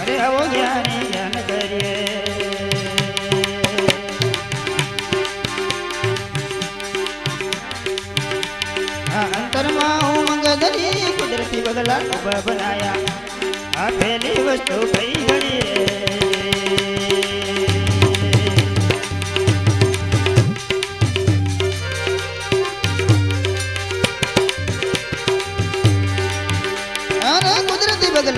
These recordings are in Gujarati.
અરે આવો જ્ઞાન જ્ઞાન કરીએ. અંતરમાં ઉમંગ ધરી કુદરતી ઊભા બનાયા. આ પહેલી વસ્તુ કઈ ગણી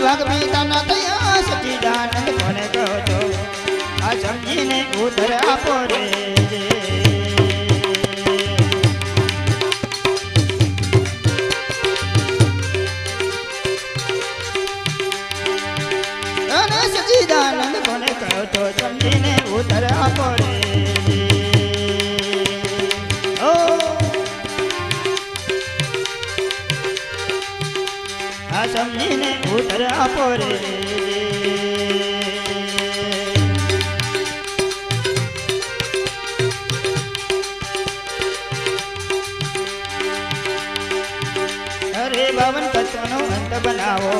આ કેટલા ભાગ મેં તાના તયા સચિદાનંદ કહો છો આ સમજીને ઉધર આપો રે. આ સમજીને ઉત્તર આપો રે. અરે બાવન પત્રનો અંત બનાવો.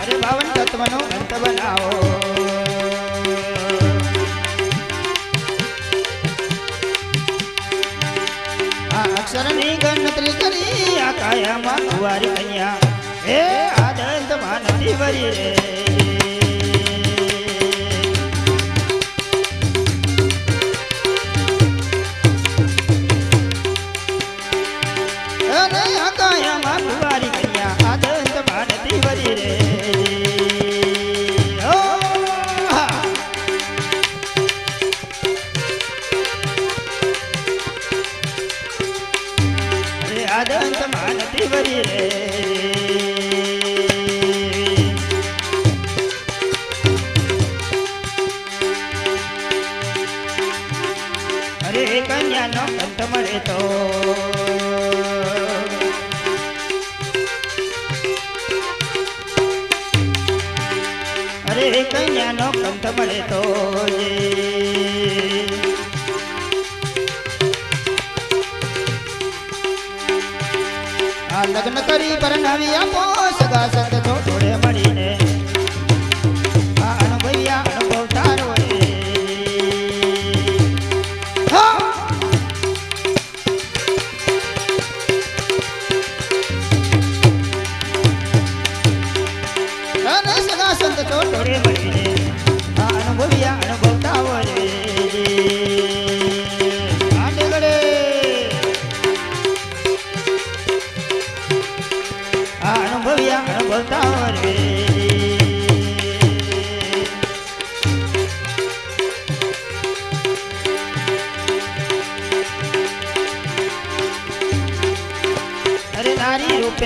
અરે બાવન તત્વનો અંત બનાવો. અક્ષરની ગણતરી કરી આ કાયામાં કુવારી કન્યા હે આદંતમાં માનતી વરી રે. આદંત માનતી વરી રે અરે કન્યાનો કંઠ મળે તો અરે કન્યાનો કંઠ મળે તો લગ્ન કરી પરણાવી આપો, સગા સંત તો જોડે મળીને. આ અનુભવ્યા અનુભવ તારો સગા સંત તો જોડે મળીને.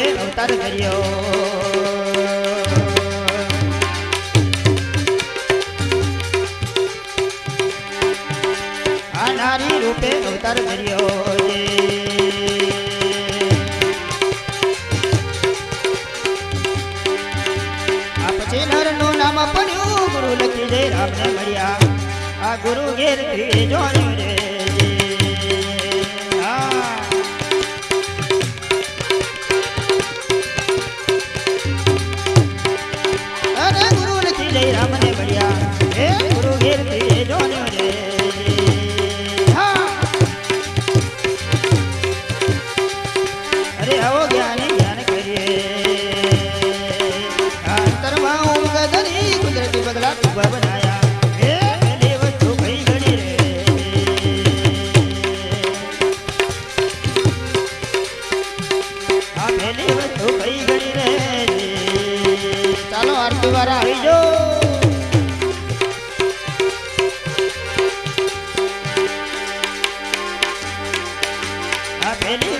રૂપે અવતાર કર્યો. આ નારી રૂપે અવતાર કર્યો આ પછી નરનું નામ પડ્યું, ગુરુ લખી જય રામને મળ્યા. આ ગુરુ ઘેર જોડ્યું રે. Hallelujah.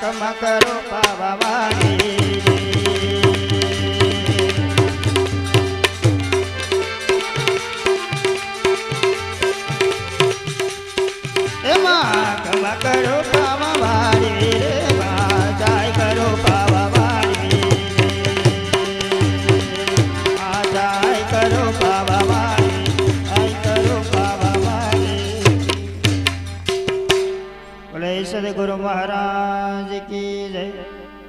કમા કરો પાવાની એમાં કમા કરો